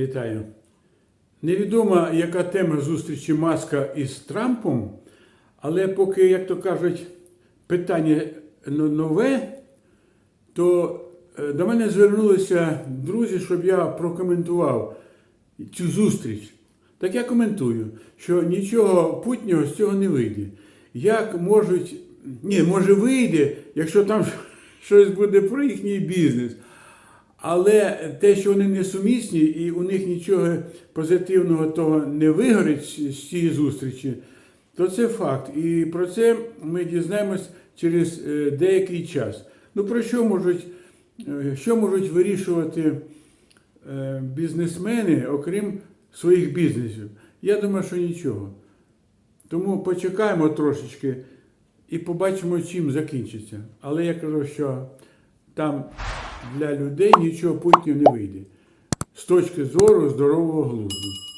Вітаю. Невідомо, яка тема зустрічі Маска із Трампом, але поки, як то кажуть, питання нове, то е, до мене звернулися друзі, щоб я прокоментував цю зустріч. Так я коментую, що нічого путнього з цього не вийде. Як можуть, ні, може вийде, якщо там щось буде про їхній бізнес. Але те, що вони несумісні і у них нічого позитивного того не вигорить з цієї зустрічі, то це факт. І про це ми дізнаємось через е, деякий час. Ну про що можуть, е, що можуть вирішувати е, бізнесмени, окрім своїх бізнесів? Я думаю, що нічого. Тому почекаємо трошечки і побачимо, чим закінчиться. Але я кажу, що там для людей нічого путнього не вийде з точки зору здорового глузду.